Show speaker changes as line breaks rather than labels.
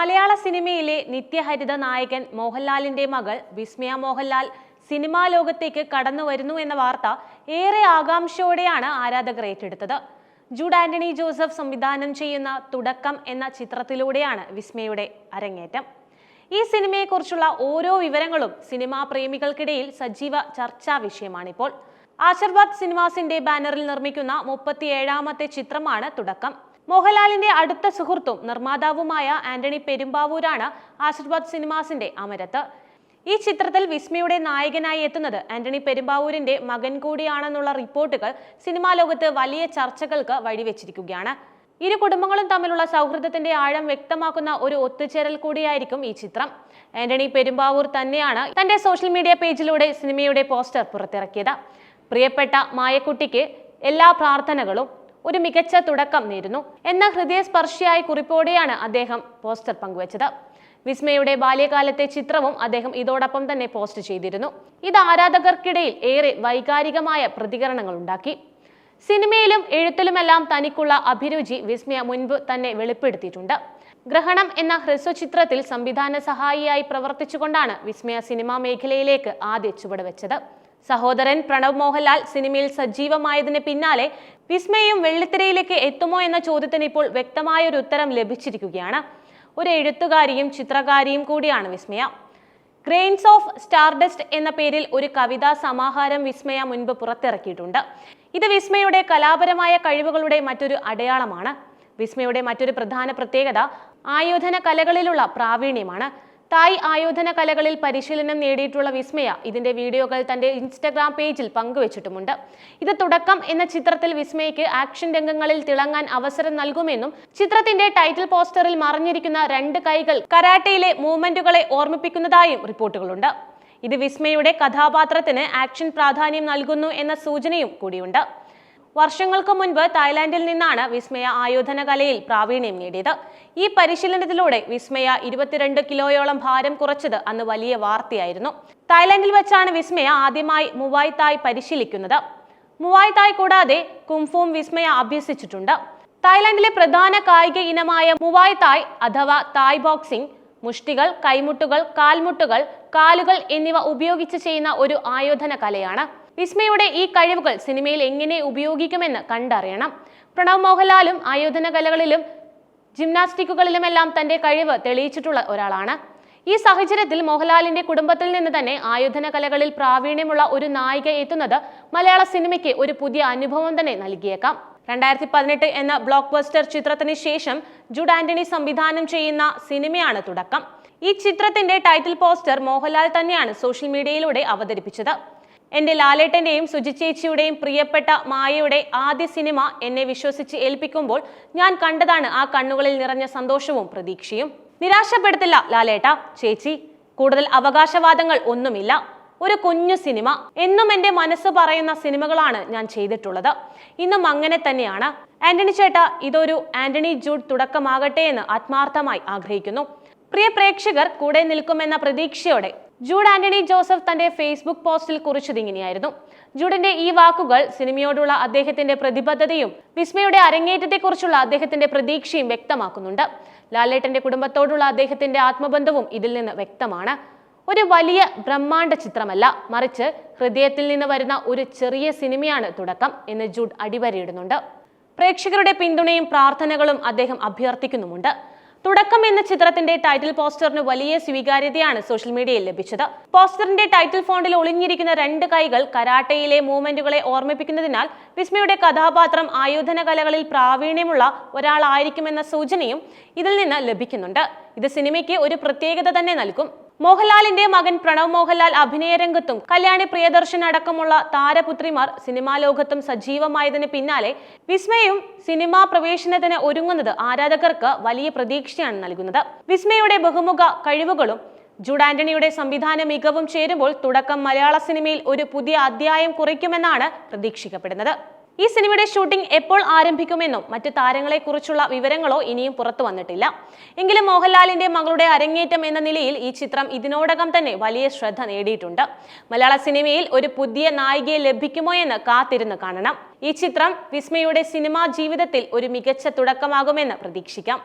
മലയാള സിനിമയിലെ നിത്യഹരിത നായകൻ മോഹൻലാലിന്റെ മകൾ വിസ്മയ മോഹൻലാൽ സിനിമാ ലോകത്തേക്ക് കടന്നു വരുന്നു എന്ന വാർത്ത ഏറെ ആകാംക്ഷയോടെയാണ് ആരാധകർ ഏറ്റെടുത്തത്. ജൂഡ് ആന്റണി ജോസഫ് സംവിധാനം ചെയ്യുന്ന തുടക്കം എന്ന ചിത്രത്തിലൂടെയാണ് വിസ്മയുടെ അരങ്ങേറ്റം. ഈ സിനിമയെക്കുറിച്ചുള്ള ഓരോ വിവരങ്ങളും സിനിമാ പ്രേമികൾക്കിടയിൽ സജീവ ചർച്ചാ വിഷയമാണിപ്പോൾ. ആശീർവാദ് സിനിമാസിന്റെ ബാനറിൽ നിർമ്മിക്കുന്ന മുപ്പത്തിയേഴാമത്തെ ചിത്രമാണ് തുടക്കം. മോഹൻലാലിന്റെ അടുത്ത സുഹൃത്തും നിർമ്മാതാവുമായ ആന്റണി പെരുമ്പാവൂരാണ് ആശീർവാദ് സിനിമാസിന്റെ അമരത്ത്. ഈ ചിത്രത്തിൽ വിസ്മയുടെ നായകനായി എത്തുന്നത് ആന്റണി പെരുമ്പാവൂരിന്റെ മകൻ കൂടിയാണെന്നുള്ള റിപ്പോർട്ടുകൾ സിനിമാ ലോകത്ത് വലിയ ചർച്ചകൾക്ക് വഴിവെച്ചിരിക്കുകയാണ്. ഇരു കുടുംബങ്ങളും തമ്മിലുള്ള സൗഹൃദത്തിന്റെ ആഴം വ്യക്തമാക്കുന്ന ഒരു ഒത്തുചേരൽ കൂടിയായിരിക്കും ഈ ചിത്രം. ആന്റണി പെരുമ്പാവൂർ തന്നെയാണ് തന്റെ സോഷ്യൽ മീഡിയ പേജിലൂടെ സിനിമയുടെ പോസ്റ്റർ പുറത്തിറക്കിയത്. പ്രിയപ്പെട്ട മായക്കുട്ടിക്ക് എല്ലാ പ്രാർത്ഥനകളും ഒരു മികച്ച തുടക്കം നേരുന്നു. എന്ന ഹൃദയസ്പർശിയായ കുറിപ്പോടെയാണ് അദ്ദേഹം പോസ്റ്റർ പങ്കുവച്ചത്. വിസ്മയുടെ ബാല്യകാലത്തെ ചിത്രവും അദ്ദേഹം ഇതോടൊപ്പം തന്നെ പോസ്റ്റ് ചെയ്തിരുന്നു. ഇത് ആരാധകർക്കിടയിൽ ഏറെ വൈകാരികമായ പ്രതികരണങ്ങൾ ഉണ്ടാക്കി. സിനിമയിലും എഴുത്തിലുമെല്ലാം തനിക്കുള്ള അഭിരുചി വിസ്മയ മുൻപ് തന്നെ വെളിപ്പെടുത്തിയിട്ടുണ്ട്. ഗ്രഹണം എന്ന ഹ്രസ്വചിത്രത്തിൽ സംവിധാന സഹായിയായി പ്രവർത്തിച്ചുകൊണ്ടാണ് വിസ്മയ സിനിമാ മേഖലയിലേക്ക് ആദ്യ ചുവടുവെച്ചത് സഹോദരൻ പ്രണവ് മോഹൻലാൽ സിനിമയിൽ സജീവമായതിന് പിന്നാലെ വിസ്മയും വെള്ളിത്തിരയിലേക്ക് എത്തുമോ എന്ന ചോദ്യത്തിന് ഇപ്പോൾ വ്യക്തമായ ഒരു ഉത്തരം ലഭിച്ചിരിക്കുകയാണ്. ഒരു എഴുത്തുകാരിയും ചിത്രകാരിയും കൂടിയാണ് വിസ്മയ. ഗ്രെയിൻസ് ഓഫ് സ്റ്റാർഡസ്റ്റ് എന്ന പേരിൽ ഒരു കവിതാ സമാഹാരം വിസ്മയ മുൻപ് പുറത്തിറക്കിയിട്ടുണ്ട്. ഇത് വിസ്മയുടെ കലാപരമായ കഴിവുകളുടെ മറ്റൊരു അടയാളമാണ്. വിസ്മയുടെ മറ്റൊരു പ്രധാന പ്രത്യേകത ആയോധന കലകളിലുള്ള പ്രാവീണ്യമാണ്. തായ് ആയോധന കലകളിൽ പരിശീലനം നേടിയിട്ടുള്ള വിസ്മയ ഇതിന്റെ വീഡിയോകൾ തന്റെ ഇൻസ്റ്റഗ്രാം പേജിൽ പങ്കുവച്ചിട്ടുമുണ്ട്. ഇത് തുടക്കം എന്ന ചിത്രത്തിൽ വിസ്മയയ്ക്ക് ആക്ഷൻ രംഗങ്ങളിൽ തിളങ്ങാൻ അവസരം നൽകുമെന്നും ചിത്രത്തിന്റെ ടൈറ്റിൽ പോസ്റ്ററിൽ മറിഞ്ഞിരിക്കുന്ന രണ്ട് കൈകൾ കരാട്ടയിലെ മൂവ്മെന്റുകളെ ഓർമ്മിപ്പിക്കുന്നതായും റിപ്പോർട്ടുകളുണ്ട്. ഇത് വിസ്മയുടെ കഥാപാത്രത്തിന് ആക്ഷൻ പ്രാധാന്യം നൽകുന്നു എന്ന സൂചനയും കൂടിയുണ്ട്. വർഷങ്ങൾക്ക് മുൻപ് തായ്ലാന്റിൽ നിന്നാണ് വിസ്മയ ആയോധന കലയിൽ പ്രാവീണ്യം നേടിയത്. ഈ പരിശീലനത്തിലൂടെ വിസ്മയ ഇരുപത്തിരണ്ട് കിലോയോളം ഭാരം കുറച്ചത് അന്ന് വലിയ വാർത്തയായിരുന്നു. തായ്ലാന്റിൽ വെച്ചാണ് വിസ്മയ ആദ്യമായി മുവായ് തായ് പരിശീലിക്കുന്നത്. മുവായ് തായ് കൂടാതെ കുംഫും വിസ്മയ അഭ്യസിച്ചിട്ടുണ്ട്. തായ്ലാന്റിലെ പ്രധാന കായിക ഇനമായ മുവായ് തായ് അഥവാ തായ് ബോക്സിംഗ് മുഷ്ടികൾ കൈമുട്ടുകൾ കാൽമുട്ടുകൾ കാലുകൾ എന്നിവ ഉപയോഗിച്ച് ചെയ്യുന്ന ഒരു ആയോധന കലയാണ്. വിസ്മയുടെ ഈ കഴിവുകൾ സിനിമയിൽ എങ്ങനെ ഉപയോഗിക്കുമെന്ന് കണ്ടറിയണം. പ്രണവ് മോഹൻലാലും ആയോധന കലകളിലും ജിംനാസ്റ്റിക്കുകളിലുമെല്ലാം തന്റെ കഴിവ് തെളിയിച്ചിട്ടുള്ള ഒരാളാണ്. ഈ സാഹചര്യത്തിൽ മോഹൻലാലിന്റെ കുടുംബത്തിൽ നിന്ന് തന്നെ ആയോധന കലകളിൽ പ്രാവീണ്യമുള്ള ഒരു നായിക എത്തുന്നത് മലയാള സിനിമയ്ക്ക് ഒരു പുതിയ അനുഭവം തന്നെ നൽകിയേക്കാം. രണ്ടായിരത്തി പതിനെട്ട് എന്ന ബ്ലോക്ക് ബസ്റ്റർ ചിത്രത്തിന് ശേഷം ജുഡ് ആന്റണി സംവിധാനം ചെയ്യുന്ന സിനിമയാണ് തുടക്കം. ഈ ചിത്രത്തിന്റെ ടൈറ്റിൽ പോസ്റ്റർ മോഹൻലാൽ തന്നെയാണ് സോഷ്യൽ മീഡിയയിലൂടെ അവതരിപ്പിച്ചത്. എന്റെ ലാലേട്ടന്റെയും സുജിച്ചേച്ചിയുടെയും പ്രിയപ്പെട്ട മായയുടെ ആദ്യ സിനിമ എന്നെ വിശ്വസിച്ച് ഏൽപ്പിക്കുമ്പോൾ ഞാൻ കണ്ടതാണ് ആ കണ്ണുകളിൽ നിറഞ്ഞ സന്തോഷവും പ്രതീക്ഷയും. നിരാശപ്പെടുത്തില്ല ലാലേട്ട ചേച്ചി. കൂടുതൽ അവകാശവാദങ്ങൾ ഒന്നുമില്ല. ഒരു കുഞ്ഞു സിനിമ. എന്നും എന്റെ മനസ്സ് പറയുന്ന സിനിമകളാണ് ഞാൻ ചെയ്തിട്ടുള്ളത്. ഇന്നും അങ്ങനെ തന്നെയാണ്. ആന്റണി ചേട്ട ഇതൊരു ആന്റണി ജൂഡ് തുടക്കമാകട്ടെ എന്ന് ആത്മാർത്ഥമായി ആഗ്രഹിക്കുന്നു. പ്രിയ പ്രേക്ഷകർ കൂടെ നിൽക്കുമെന്ന പ്രതീക്ഷയോടെ ജൂഡ് ആന്റണി ജോസഫ് തന്റെ ഫേസ്ബുക്ക് പോസ്റ്റിൽ കുറിച്ചതിങ്ങനെയായിരുന്നു ജൂഡിന്റെ ഈ വാക്കുകൾ സിനിമയോടുള്ള അദ്ദേഹത്തിന്റെ പ്രതിബദ്ധതയും വിസ്മയുടെ അരങ്ങേറ്റത്തെക്കുറിച്ചുള്ള അദ്ദേഹത്തിന്റെ പ്രതീക്ഷയും വ്യക്തമാക്കുന്നുണ്ട്. ലാലേട്ടന്റെ കുടുംബത്തോടുള്ള അദ്ദേഹത്തിന്റെ ആത്മബന്ധവും ഇതിൽ നിന്ന് വ്യക്തമാണ്. ഒരു വലിയ ബ്രഹ്മാണ്ഡ ചിത്രമല്ല മറിച്ച് ഹൃദയത്തിൽ നിന്ന് വരുന്ന ഒരു ചെറിയ സിനിമയാണ് തുടക്കം എന്ന് ജൂഡ് അടിവരയിടുന്നുണ്ട്. പ്രേക്ഷകരുടെ പിന്തുണയും പ്രാർത്ഥനകളും അദ്ദേഹം അഭ്യർത്ഥിക്കുന്നുമുണ്ട്. തുടക്കം എന്ന ചിത്രത്തിന്റെ ടൈറ്റിൽ പോസ്റ്ററിന് വലിയ സ്വീകാര്യതയാണ് സോഷ്യൽ മീഡിയയിൽ ലഭിച്ചത്. പോസ്റ്ററിന്റെ ടൈറ്റിൽ ഫോണ്ടിൽ ഒളിഞ്ഞിരിക്കുന്ന രണ്ട് കൈകൾ കരാട്ടയിലെ മൂവ്മെന്റുകളെ ഓർമ്മിപ്പിക്കുന്നതിനാൽ വിസ്മയുടെ കഥാപാത്രം ആയോധന കലകളിൽ പ്രാവീണ്യമുള്ള ഒരാളായിരിക്കുമെന്ന സൂചനയും ഇതിൽ നിന്ന് ലഭിക്കുന്നുണ്ട്. ഇത് സിനിമയ്ക്ക് ഒരു പ്രത്യേകത തന്നെ നൽകും. മോഹൻലാലിന്റെ മകൻ പ്രണവ് മോഹൻലാൽ അഭിനയ രംഗത്തും കല്യാണി പ്രിയദർശൻ അടക്കമുള്ള താരപുത്രിമാർ സിനിമാ ലോകത്തും സജീവമായതിന് പിന്നാലെ വിസ്മയും സിനിമാ പ്രവേശനത്തിന് ഒരുങ്ങുന്നത് ആരാധകർക്ക് വലിയ പ്രതീക്ഷയാണ് നൽകുന്നത്. വിസ്മയുടെ ബഹുമുഖ കഴിവുകളും ജൂഡ് ആന്റണിയുടെ സംവിധാന മികവും ചേരുമ്പോൾ തുടക്കം മലയാള സിനിമയിൽ ഒരു പുതിയ അധ്യായം കുറിക്കുമെന്നാണ് പ്രതീക്ഷിക്കപ്പെടുന്നത്. ഈ സിനിമയുടെ ഷൂട്ടിംഗ് എപ്പോൾ ആരംഭിക്കുമെന്നും മറ്റ് താരങ്ങളെക്കുറിച്ചുള്ള വിവരങ്ങളോ ഇനിയും പുറത്തു വന്നിട്ടില്ല. എങ്കിലും മോഹൻലാലിന്റെ മകളുടെ അരങ്ങേറ്റം എന്ന നിലയിൽ ഈ ചിത്രം ഇതിനോടകം തന്നെ വലിയ ശ്രദ്ധ നേടിയിട്ടുണ്ട്. മലയാള സിനിമയിൽ ഒരു പുതിയ നായികയെ ലഭിക്കുമോ എന്ന് കാത്തിരുന്ന് കാണണം. ഈ ചിത്രം വിസ്മയുടെ സിനിമാ ജീവിതത്തിൽ ഒരു മികച്ച തുടക്കമാകുമെന്ന് പ്രതീക്ഷിക്കാം.